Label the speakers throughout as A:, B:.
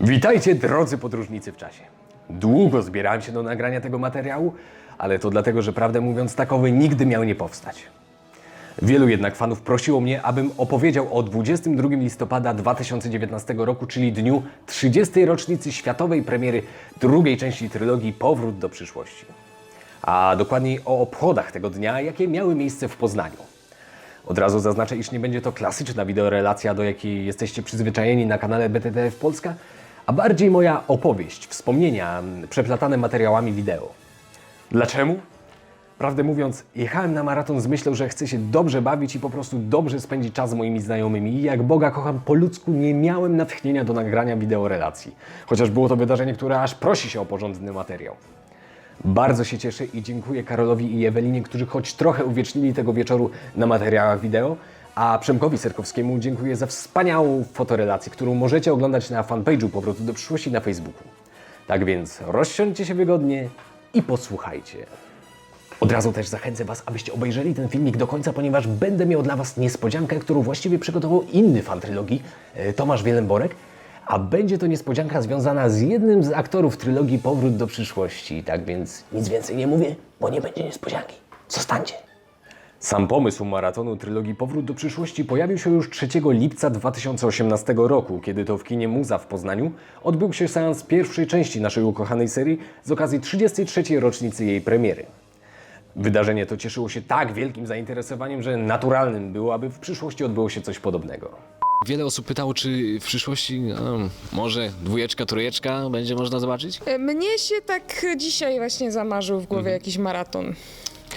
A: Witajcie drodzy podróżnicy w czasie. Długo zbierałem się do nagrania tego materiału, ale to dlatego, że prawdę mówiąc takowy nigdy miał nie powstać. Wielu jednak fanów prosiło mnie, abym opowiedział o 22 listopada 2019 roku, czyli dniu 30. rocznicy światowej premiery drugiej części trylogii Powrót do przyszłości. A dokładniej o obchodach tego dnia, jakie miały miejsce w Poznaniu. Od razu zaznaczę, iż nie będzie to klasyczna wideorelacja, do jakiej jesteście przyzwyczajeni na kanale BTTF Polska, a bardziej moja opowieść, wspomnienia przeplatane materiałami wideo. Dlaczego? Prawdę mówiąc, jechałem na maraton z myślą, że chcę się dobrze bawić i po prostu dobrze spędzić czas z moimi znajomymi. I jak Boga kocham po ludzku, nie miałem natchnienia do nagrania wideorelacji. Chociaż było to wydarzenie, które aż prosi się o porządny materiał. Bardzo się cieszę i dziękuję Karolowi i Ewelinie, którzy choć trochę uwiecznili tego wieczoru na materiałach wideo, a Przemkowi Serkowskiemu dziękuję za wspaniałą fotorelację, którą możecie oglądać na fanpage'u Powrotu do przyszłości na Facebooku. Tak więc rozsiądźcie się wygodnie i posłuchajcie. Od razu też zachęcę Was, abyście obejrzeli ten filmik do końca, ponieważ będę miał dla Was niespodziankę, którą właściwie przygotował inny fan trylogii, e, Tomasz Wielenborek, a będzie to niespodzianka związana z jednym z aktorów trylogii Powrót do przyszłości. Tak więc nic więcej nie mówię, bo nie będzie niespodzianki. Zostańcie. Sam pomysł maratonu trylogii Powrót do przyszłości pojawił się już 3 lipca 2018 roku, kiedy to w kinie Muza w Poznaniu odbył się seans pierwszej części naszej ukochanej serii z okazji 33. rocznicy jej premiery. Wydarzenie to cieszyło się tak wielkim zainteresowaniem, że naturalnym było, aby w przyszłości odbyło się coś podobnego.
B: Wiele osób pytało, czy w przyszłości no, może dwójeczka, trójeczka będzie można zobaczyć?
C: E, Mnie się tak dzisiaj właśnie zamarzył w głowie
B: Mhm.
C: jakiś maraton.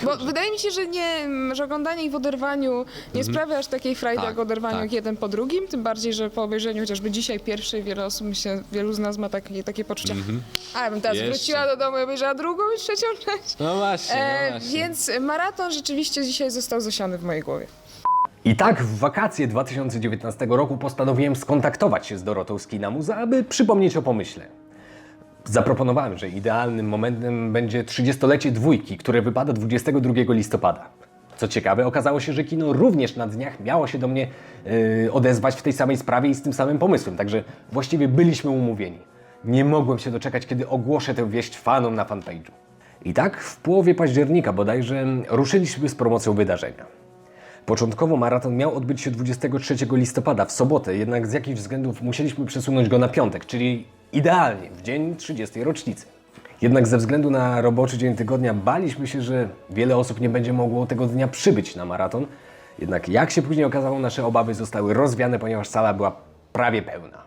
C: Bo wydaje mi się, że nie, że oglądanie ich w oderwaniu nie sprawia aż takiej frajdy
B: Tak,
C: jak oderwaniu
B: tak.
C: ich jeden po drugim, tym bardziej, że po obejrzeniu chociażby dzisiaj pierwszej wiele osób, myślę, wielu z nas ma takie, takie poczucie, a ja bym teraz
B: Jeszcze.
C: wróciła do domu i obejrzała drugą i trzecią część.
B: No właśnie,
C: E, więc maraton rzeczywiście dzisiaj został zasiany w mojej głowie.
A: I tak w wakacje 2019 roku postanowiłem skontaktować się z Dorotą z Kina Muza, aby przypomnieć o pomyśle. Zaproponowałem, że idealnym momentem będzie 30-lecie dwójki, które wypada 22 listopada. Co ciekawe, okazało się, że kino również na dniach miało się do mnie yy, odezwać w tej samej sprawie i z tym samym pomysłem, także właściwie byliśmy umówieni. Nie mogłem się doczekać, kiedy ogłoszę tę wieść fanom na fanpage'u. I tak w połowie października bodajże ruszyliśmy z promocją wydarzenia. Początkowo maraton miał odbyć się 23 listopada w sobotę, jednak z jakichś względów musieliśmy przesunąć go na piątek, czyli idealnie w dzień 30. rocznicy. Jednak ze względu na roboczy dzień tygodnia baliśmy się, że wiele osób nie będzie mogło tego dnia przybyć na maraton. Jednak jak się później okazało, nasze obawy zostały rozwiane, ponieważ sala była prawie pełna.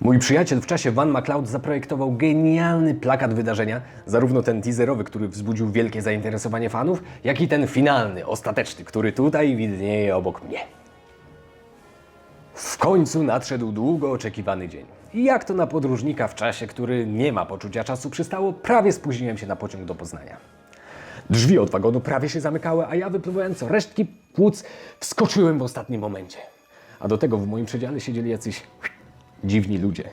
A: Mój przyjaciel w czasie Van MacLeod zaprojektował genialny plakat wydarzenia, zarówno ten teaserowy, który wzbudził wielkie zainteresowanie fanów, jak i ten finalny, ostateczny, który tutaj widnieje obok mnie. W końcu nadszedł długo oczekiwany dzień. I jak to na podróżnika w czasie, który nie ma poczucia czasu przystało, prawie spóźniłem się na pociąg do Poznania. Drzwi od wagonu prawie się zamykały, a ja wypływając resztki płuc wskoczyłem w ostatnim momencie. A do tego w moim przedziale siedzieli jacyś dziwni ludzie.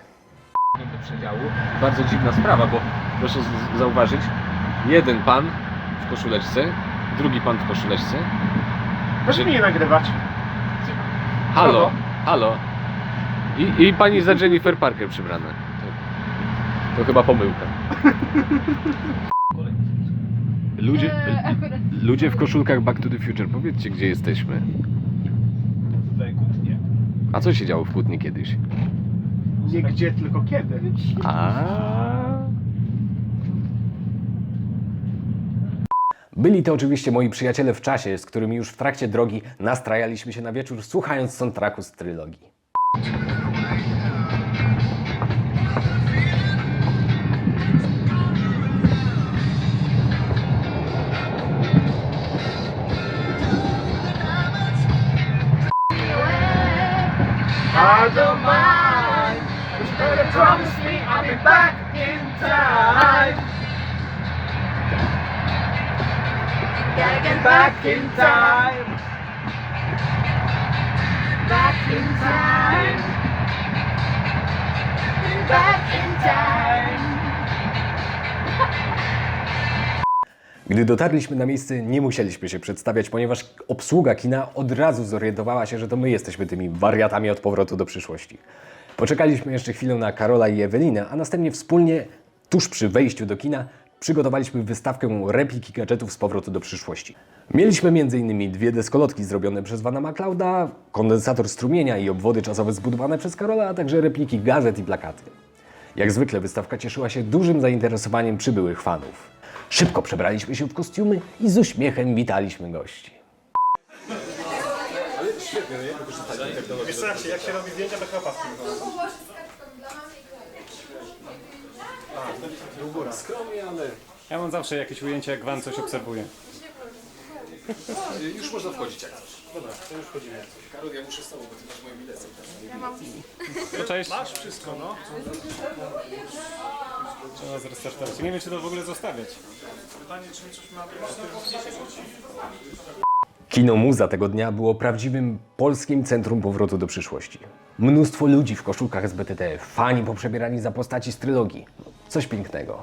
B: do przedziału. Bardzo dziwna sprawa, bo proszę zauważyć, jeden pan w koszuleczce, drugi pan w koszuleczce.
D: Proszę mnie nie nagrywać.
B: Halo? Halo. I, I pani za Jennifer Parker przybrana. To, to chyba pomyłka. Ludzie, ludzie w koszulkach Back to the Future, powiedzcie gdzie jesteśmy.
D: Tutaj kłótnie.
B: A co się działo w Kłótni kiedyś?
D: Nie gdzie, tylko kiedy.
B: A.
A: Byli to oczywiście moi przyjaciele w czasie, z którymi już w trakcie drogi nastrajaliśmy się na wieczór, słuchając soundtracku z trylogii.
D: Mind. Better promise me I'll be back in time. Back in time.
E: back in time. Back in time.
A: Gdy dotarliśmy na miejsce, nie musieliśmy się przedstawiać, ponieważ obsługa kina od razu zorientowała się, że to my jesteśmy tymi wariatami od powrotu do przyszłości.
F: Poczekaliśmy jeszcze chwilę na Karola i Ewelinę, a następnie wspólnie, tuż przy wejściu do kina, przygotowaliśmy wystawkę repliki gadżetów z powrotu do przyszłości. Mieliśmy m.in. dwie deskolotki zrobione przez Vana McClouda, kondensator strumienia i obwody czasowe zbudowane przez Karola, a także repliki gazet i plakaty. Jak zwykle wystawka cieszyła się dużym zainteresowaniem przybyłych fanów. Szybko przebraliśmy się w kostiumy i z uśmiechem witaliśmy gości.
G: Wiesz co, jak się, jak się robi zdjęcia, to chyba paski.
H: Ja mam zawsze jakieś ujęcie, jak Wam coś obserwuję.
I: Już można wchodzić jak chcesz.
G: Dobra, to już wchodzimy.
I: Karol, ja muszę z tobą, bo ty masz moje bilety.
H: To cześć.
G: Masz wszystko, no.
H: Trzeba zrestartować. Nie wiem, czy to w ogóle zostawiać.
G: Pytanie, czy mi coś ma
F: Kino Muza tego dnia było prawdziwym polskim centrum powrotu do przyszłości. Mnóstwo ludzi w koszulkach z BTT, fani poprzebierani za postaci z trylogii. Coś pięknego.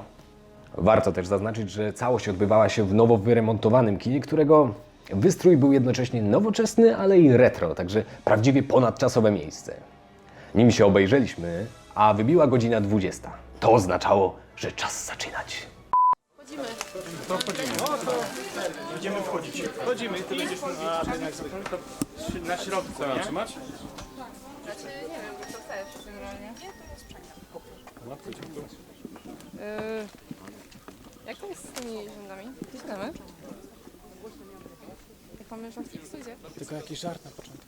F: Warto też zaznaczyć, że całość odbywała się w nowo wyremontowanym kinie, którego wystrój był jednocześnie nowoczesny, ale i retro, także prawdziwie ponadczasowe miejsce. Nim się obejrzeliśmy, a wybiła godzina 20. To oznaczało, że czas zaczynać.
G: Będziemy wchodzić. Wchodzimy i ty będziesz na, to na środku,
H: Co,
G: nie?
H: trzymać?
B: Znaczy, nie wiem, co chcesz generalnie.
H: No, to dziękuję.
B: Yy, jak to jest z tymi rzędami? Wcisnęmy? Jak mamy żarcik, to idzie.
G: Tylko jakiś żart na początek.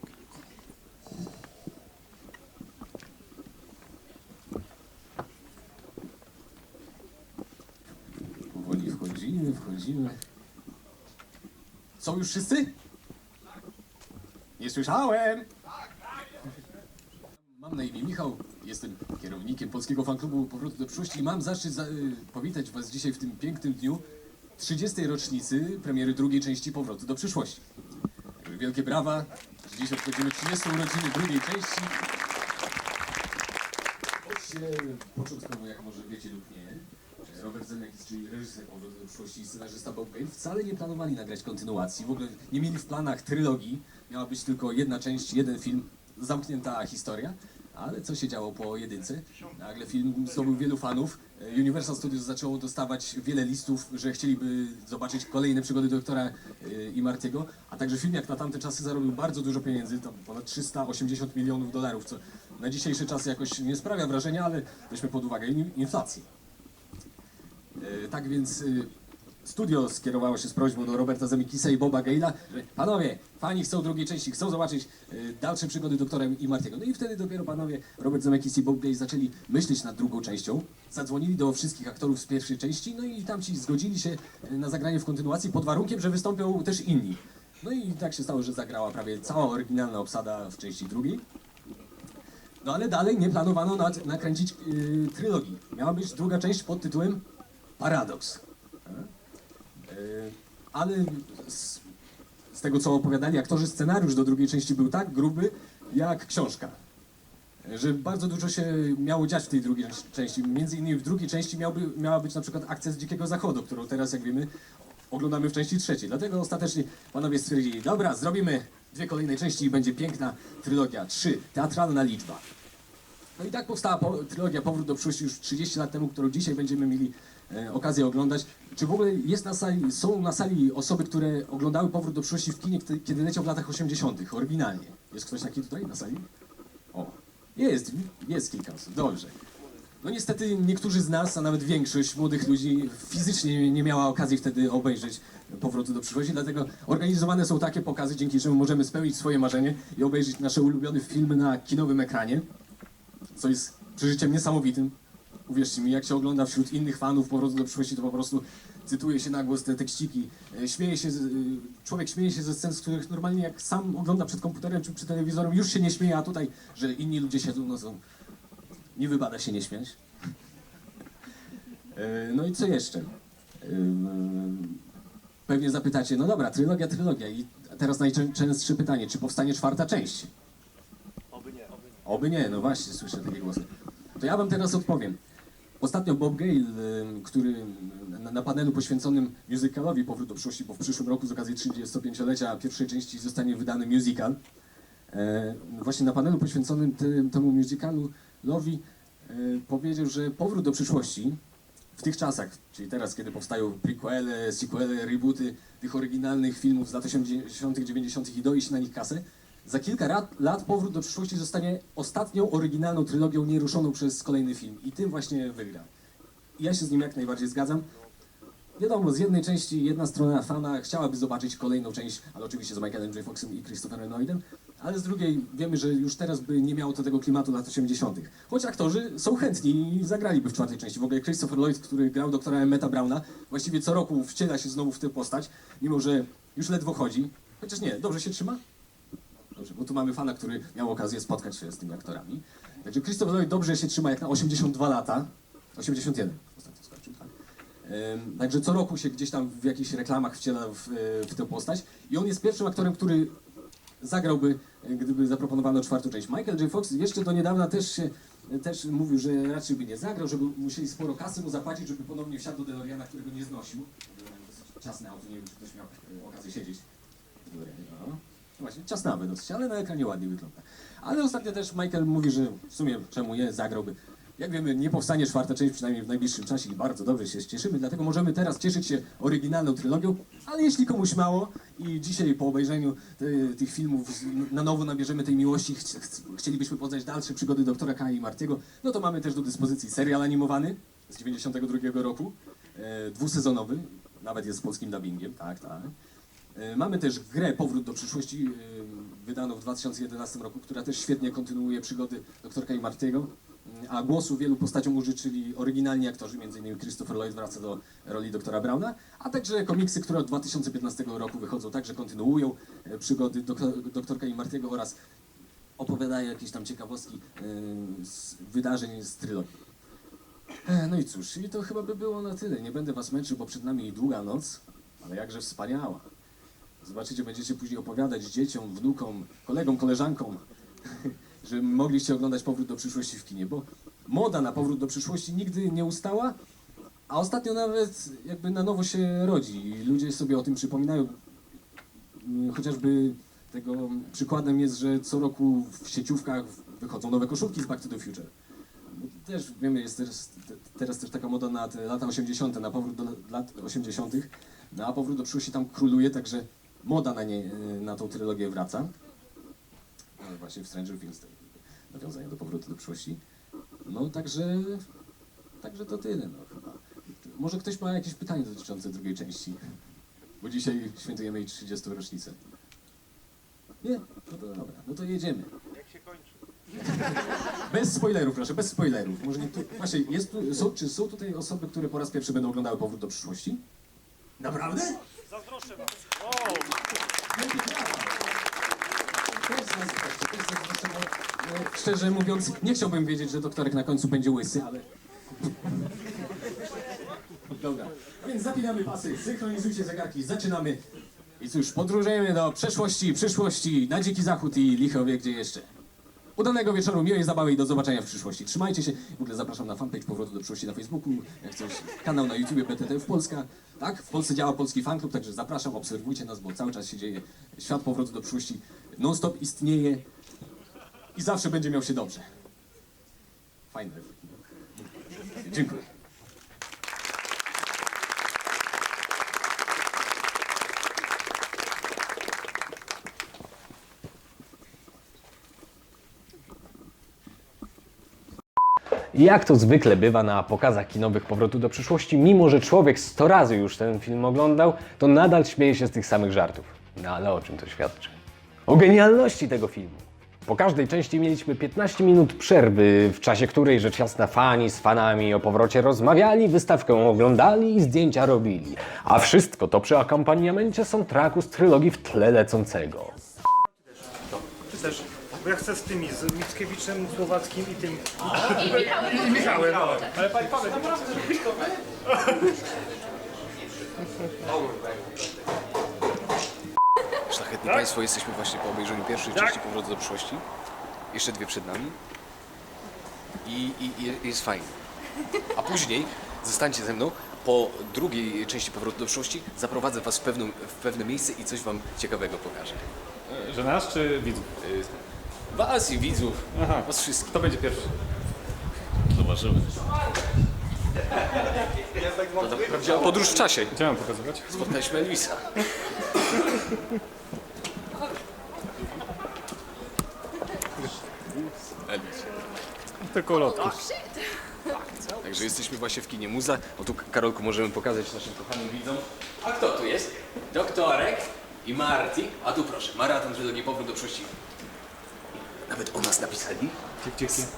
A: Są już wszyscy? Nie słyszałem! Mam na imię Michał, jestem kierownikiem polskiego fanklubu Powrotu do Przyszłości i mam zaszczyt za, y, powitać Was dzisiaj w tym pięknym dniu 30. rocznicy premiery drugiej części Powrotu do Przyszłości. Wielkie brawa! Dziś obchodzimy 30. urodziny drugiej części. Choć jak może wiecie lub nie, że Robert Zemeckis, czyli reżyser Powrotu do Przyszłości i scenarzysta Bob Gale, wcale nie planowali nagrać kontynuacji. W ogóle nie mieli w planach trylogii. Miała być tylko jedna część, jeden film, zamknięta historia. Ale co się działo po jedynce? Nagle film zdobył wielu fanów. Universal Studios zaczęło dostawać wiele listów, że chcieliby zobaczyć kolejne przygody doktora e, i Martiego, a także film jak na tamte czasy zarobił bardzo dużo pieniędzy, tam ponad 380 milionów dolarów, co na dzisiejsze czasy jakoś nie sprawia wrażenia, ale weźmy pod uwagę in- inflację. E, Tak więc y, studio skierowało się z prośbą do Roberta Zemeckisa i Boba Gale'a, że panowie, fani chcą drugiej części, chcą zobaczyć y, dalsze przygody doktora i Martiego. No i wtedy dopiero panowie Robert Zemeckis i Bob Gale zaczęli myśleć nad drugą częścią. Zadzwonili do wszystkich aktorów z pierwszej części, no i tamci zgodzili się y, na zagranie w kontynuacji pod warunkiem, że wystąpią też inni. No i tak się stało, że zagrała prawie cała oryginalna obsada w części drugiej. No ale dalej nie planowano nad, nakręcić yy, trylogii. Miała być druga część pod tytułem Paradoks. Yy, ale z, z tego co opowiadali aktorzy, scenariusz do drugiej części był tak gruby jak książka. Że bardzo dużo się miało dziać w tej drugiej części. Między innymi w drugiej części miałby, miała być na przykład akcja z Dzikiego Zachodu, którą teraz, jak wiemy, oglądamy w części trzeciej. Dlatego ostatecznie panowie stwierdzili, dobra, zrobimy dwie kolejne części i będzie piękna trylogia. Trzy, teatralna liczba. No i tak powstała po, trylogia Powrót do przyszłości już 30 lat temu, którą dzisiaj będziemy mieli e, okazję oglądać. Czy w ogóle jest na sali, są na sali osoby, które oglądały Powrót do przyszłości w kinie, kiedy leciał w latach 80., oryginalnie? Jest ktoś taki tutaj na sali? O, jest, jest kilka osób, dobrze. No niestety niektórzy z nas, a nawet większość młodych ludzi fizycznie nie miała okazji wtedy obejrzeć powrotu do przyszłości, dlatego organizowane są takie pokazy, dzięki czemu możemy spełnić swoje marzenie i obejrzeć nasze ulubione filmy na kinowym ekranie, co jest przeżyciem niesamowitym. Uwierzcie mi, jak się ogląda wśród innych fanów powrotu do przyszłości, to po prostu cytuje się na głos te tekściki, e, śmieje się, e, człowiek śmieje się ze scen, z których normalnie jak sam ogląda przed komputerem czy przy telewizorem, już się nie śmieje, a tutaj, że inni ludzie siedzą, no są nie wypada się nie śmiać. E, No i co jeszcze? Pewnie zapytacie, no dobra, trylogia, trylogia. I teraz najczęstsze pytanie, czy powstanie czwarta część? Oby nie. Oby nie, no właśnie, słyszę takie głosy. To ja wam teraz odpowiem. Ostatnio Bob Gale, który na, panelu poświęconym musicalowi Powrót do przyszłości, bo w przyszłym roku z okazji 35-lecia pierwszej części zostanie wydany musical, E, właśnie na panelu poświęconym te, temu musicalu Lowi e, powiedział, że powrót do przyszłości w tych czasach, czyli teraz, kiedy powstają prequele, sequele, rebooty tych oryginalnych filmów z lat 80., 90. i dojść na nich kasę, za kilka lat, lat powrót do przyszłości zostanie ostatnią oryginalną trylogią nieruszoną przez kolejny film i tym właśnie wygra. I ja się z nim jak najbardziej zgadzam. Wiadomo, z jednej części jedna strona fana chciałaby zobaczyć kolejną część, ale oczywiście z Michaelem J. Foxem i Christopherem Lloydem, ale z drugiej wiemy, że już teraz by nie miało to tego klimatu lat 80. Choć aktorzy są chętni i zagraliby w czwartej części. W ogóle Christopher Lloyd, który grał doktora Emmeta Browna, właściwie co roku wciela się znowu w tę postać, mimo że już ledwo chodzi. Chociaż nie, dobrze się trzyma? Dobrze, bo tu mamy fana, który miał okazję spotkać się z tymi aktorami. Także Christopher Lloyd dobrze się trzyma jak na 82 lata. 81 ostatnio skończył, tak. Ym, Także co roku się gdzieś tam w jakichś reklamach wciela w, e, w tę postać. I on jest pierwszym aktorem, który zagrałby, e, gdyby zaproponowano czwartą część. Michael J. Fox jeszcze do niedawna też się też mówił, że raczej by nie zagrał, żeby musieli sporo kasy mu zapłacić, żeby ponownie wsiadł do DeLoreana, którego nie znosił. DeLorean dosyć Ciasne auto, nie wiem, czy ktoś miał e, okazję siedzieć w DeLoreanie. No. Właśnie, ciasnawe dosyć, ale na ekranie ładnie wygląda. Ale ostatnio też Michael mówi, że w sumie czemu nie, zagrałby. Jak wiemy, nie powstanie czwarta część, przynajmniej w najbliższym czasie i bardzo dobrze się cieszymy, dlatego możemy teraz cieszyć się oryginalną trylogią, ale jeśli komuś mało i dzisiaj po obejrzeniu te, tych filmów na nowo nabierzemy tej miłości, ch- chcielibyśmy poznać dalsze przygody doktora K i Martiego, no to mamy też do dyspozycji serial animowany z 92 roku, e, dwusezonowy, nawet jest z polskim dubbingiem, tak, tak. E, Mamy też grę Powrót do przyszłości, e, wydaną w 2011 roku, która też świetnie kontynuuje przygody doktorka i Martiego. Mm, A głosu wielu postaciom użyczyli oryginalni aktorzy, m.in. Christopher Lloyd wraca do roli doktora Browna, a także komiksy, które od 2015 roku wychodzą, także kontynuują e, przygody doktor, doktorka i Martiego oraz opowiadają jakieś tam ciekawostki z wydarzeń z trylogii. No i cóż, i to chyba by było na tyle. Nie będę was męczył, bo przed nami długa noc, ale jakże wspaniała. Zobaczycie, będziecie później opowiadać dzieciom, wnukom, kolegom, koleżankom, że mogliście oglądać Powrót do przyszłości w kinie, bo moda na Powrót do przyszłości nigdy nie ustała, a ostatnio nawet jakby na nowo się rodzi i ludzie sobie o tym przypominają. Mm, Chociażby tego przykładem jest, że co roku w sieciówkach wychodzą nowe koszulki z Back to the Future. No, Też wiemy, jest teraz, te- teraz też taka moda na te lata 80., na powrót do lat 80., no, a powrót do przyszłości tam króluje, także moda na, nie, na tą trylogię wraca. No, właśnie w Stranger Things te nawiązania do powrotu do przyszłości. No także, także to tyle no chyba. Może ktoś ma jakieś pytanie dotyczące drugiej części? Bo dzisiaj świętujemy jej 30. rocznicę. Nie? No to dobra, no to jedziemy.
J: Jak się kończy?
A: Bez spoilerów, proszę, bez spoilerów. Może nie tu, właśnie, jest tu, są, czy są tutaj osoby, które po raz pierwszy będą oglądały Powrót do przyszłości? Naprawdę?
J: Zazdroszczę,
A: bo, e, Szczerze mówiąc, nie chciałbym wiedzieć, że doktorek na końcu będzie łysy, ale... Dobra, więc zapinamy pasy, synchronizujcie zegarki, zaczynamy. I cóż, podróżujemy do przeszłości, przyszłości, na dziki zachód i licho wie gdzie jeszcze. Udanego wieczoru, miłej zabawy i do zobaczenia w przyszłości. Trzymajcie się. W ogóle zapraszam na fanpage Powrotu do przyszłości na Facebooku, jak coś, kanał na YouTubie BTT w Polska. Tak, w Polsce działa polski fanklub, także zapraszam, obserwujcie nas, bo cały czas się dzieje. Świat Powrotu do przyszłości non-stop istnieje i zawsze będzie miał się dobrze. Fajne. Dziękuję.
K: Jak to zwykle bywa na pokazach kinowych Powrotu do przyszłości, mimo że człowiek 100 razy już ten film oglądał, to nadal śmieje się z tych samych żartów. No ale o czym to świadczy? O genialności tego filmu. Po każdej części mieliśmy 15 minut przerwy, w czasie której rzecz jasna fani z fanami o powrocie rozmawiali, wystawkę oglądali i zdjęcia robili. A wszystko to przy akompaniamencie soundtracku z trylogii w tle lecącego.
J: Ty też. Bo ja chcę z tymi, z Mickiewiczem, Słowackim i tym. I Michałem. Ale pani Paweł, naprawdę,
L: Szlachetni Państwo, jesteśmy właśnie po obejrzeniu pierwszej części Powrotu do przyszłości. Jeszcze dwie przed nami. I, i, i jest fajnie. A później zostańcie ze mną. Po drugiej części Powrotu do przyszłości zaprowadzę Was w, pewną, w pewne miejsce i coś Wam ciekawego pokażę.
H: Że nas czy widzów?
L: Y, Was i widzów,
H: Aha.
L: Was wszystkich.
H: Kto będzie pierwszy? zauważyłem.
B: To ta prawdziwa podróż w czasie.
H: Gdzie mam pokazywać?
B: Spotkaliśmy Elvisa. Elvis.
H: Tylko lotki.
B: Także jesteśmy właśnie w kinie Muza. O tu, Karolku, możemy pokazać naszym kochanym widzom. A kto tu jest? Doktorek i Marty. A tu proszę, maraton trylogii Powrót do przyszłości. Nawet o nas napisali.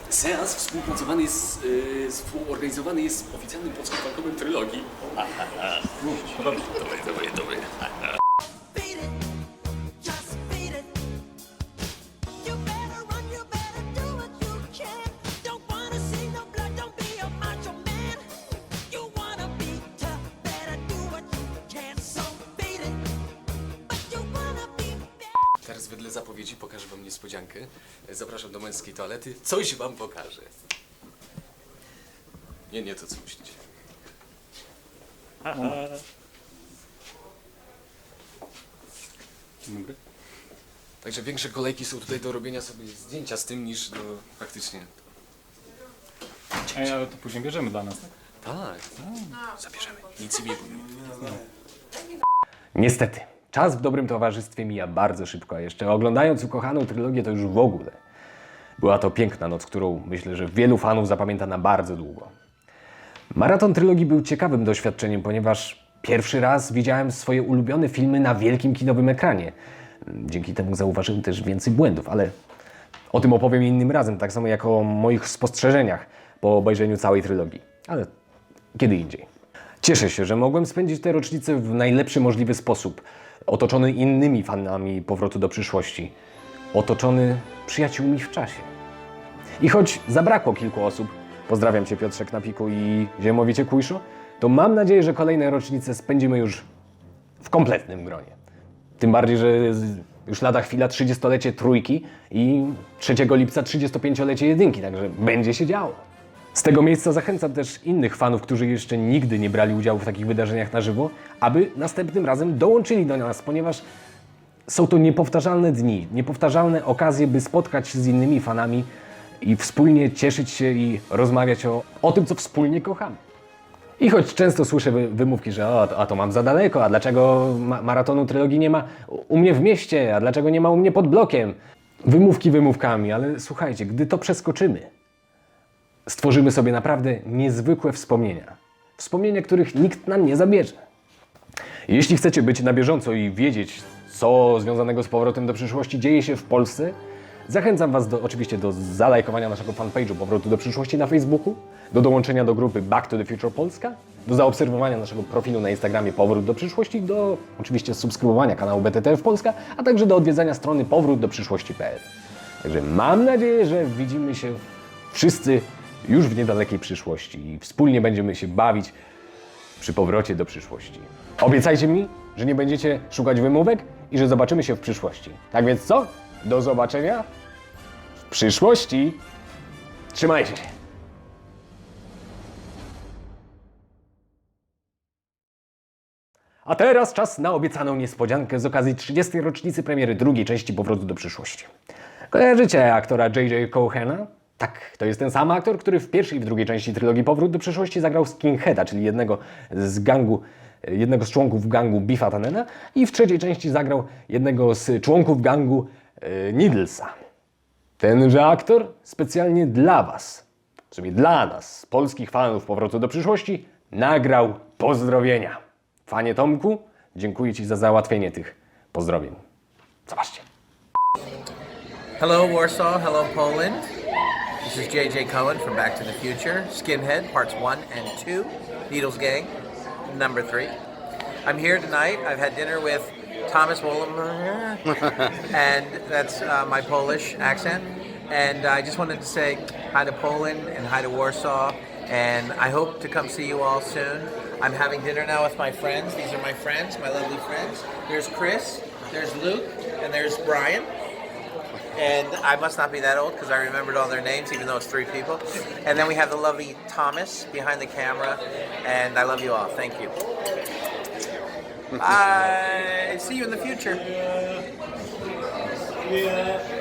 B: Seans współpracowany jest, yy, współorganizowany jest z oficjalnym polskim fankowym trylogii. Dobry, dobry, dobry. Toalety. Coś wam pokażę. Nie, nie to co myślicie.
H: Dzień dobry.
B: Także większe kolejki są tutaj do robienia sobie zdjęcia z tym niż do faktycznie.
H: Ej, ale to później bierzemy dla nas, tak?
B: Tak, zabierzemy. Nic im nie powiem.
A: Niestety, czas w dobrym towarzystwie mija bardzo szybko, a jeszcze oglądając ukochaną trylogię to już w ogóle. Była to piękna noc, którą myślę, że wielu fanów zapamięta na bardzo długo. Maraton trylogii był ciekawym doświadczeniem, ponieważ pierwszy raz widziałem swoje ulubione filmy na wielkim kinowym ekranie. Dzięki temu zauważyłem też więcej błędów, ale o tym opowiem innym razem, tak samo jak o moich spostrzeżeniach po obejrzeniu całej trylogii. Ale kiedy indziej. Cieszę się, że mogłem spędzić tę rocznicę w najlepszy możliwy sposób, otoczony innymi fanami powrotu do przyszłości, otoczony przyjaciółmi w czasie. I choć zabrakło kilku osób, pozdrawiam Cię Piotrek Napiku i Ziemowicie Kujszo, to mam nadzieję, że kolejne rocznice spędzimy już w kompletnym gronie. Tym bardziej, że już lada chwila 30-lecie trójki i 3 lipca 35-lecie jedynki, także będzie się działo. Z tego miejsca zachęcam też innych fanów, którzy jeszcze nigdy nie brali udziału w takich wydarzeniach na żywo, aby następnym razem dołączyli do nas, ponieważ są to niepowtarzalne dni, niepowtarzalne okazje, by spotkać się z innymi fanami i wspólnie cieszyć się i rozmawiać o, o tym, co wspólnie kochamy. I choć często słyszę wy- wymówki, że o, a to mam za daleko, a dlaczego ma maratonu trylogii nie ma u mnie w mieście, a dlaczego nie ma u mnie pod blokiem? Wymówki wymówkami, ale słuchajcie, gdy to przeskoczymy, stworzymy sobie naprawdę niezwykłe wspomnienia. Wspomnienia, których nikt nam nie zabierze. Jeśli chcecie być na bieżąco i wiedzieć, co związanego z powrotem do przyszłości dzieje się w Polsce, zachęcam Was do, oczywiście do zalajkowania naszego fanpage'u Powrotu do przyszłości na Facebooku, do dołączenia do grupy Back to the Future Polska, do zaobserwowania naszego profilu na Instagramie Powrót do przyszłości, do oczywiście subskrybowania kanału BTTF Polska, a także do odwiedzania strony powrótdoprzyszłości.pl. Także mam nadzieję, że widzimy się wszyscy już w niedalekiej przyszłości i wspólnie będziemy się bawić przy powrocie do przyszłości. Obiecajcie mi, że nie będziecie szukać wymówek i że zobaczymy się w przyszłości. Tak więc co? Do zobaczenia w przyszłości. Trzymajcie się. A teraz czas na obiecaną niespodziankę z okazji 30. rocznicy premiery drugiej części Powrotu do przyszłości. Kojarzycie aktora J.J. Cohena? Tak, to jest ten sam aktor, który w pierwszej i w drugiej części trylogii Powrót do przyszłości zagrał Skinheada, czyli jednego z gangu, jednego z członków gangu Biffa Tannena i w trzeciej części zagrał jednego z członków gangu e, Needlesa. Tenże aktor specjalnie dla Was, w sumie dla nas, polskich fanów Powrotu do przyszłości, nagrał pozdrowienia. Fanie Tomku, dziękuję Ci za załatwienie tych pozdrowień. Zobaczcie.
M: Hello, Warsaw. Hello, Poland. This is J.J. Cohen from Back to the Future, Skinhead, parts one and two, Needles Gang, number three. I'm here tonight. I've had dinner with Thomas Wollem, and that's uh, my Polish accent. And I just wanted to say hi to Poland and hi to Warsaw. And I hope to come see you all soon. I'm having dinner now with my friends. These are my friends, my lovely friends. There's Chris, there's Luke, and there's Brian. And I must not be that old because I remembered all their names, even though it's three people. And then we have the lovely Thomas behind the camera. And I love you all. Thank you. I see you in the future.
J: Yeah.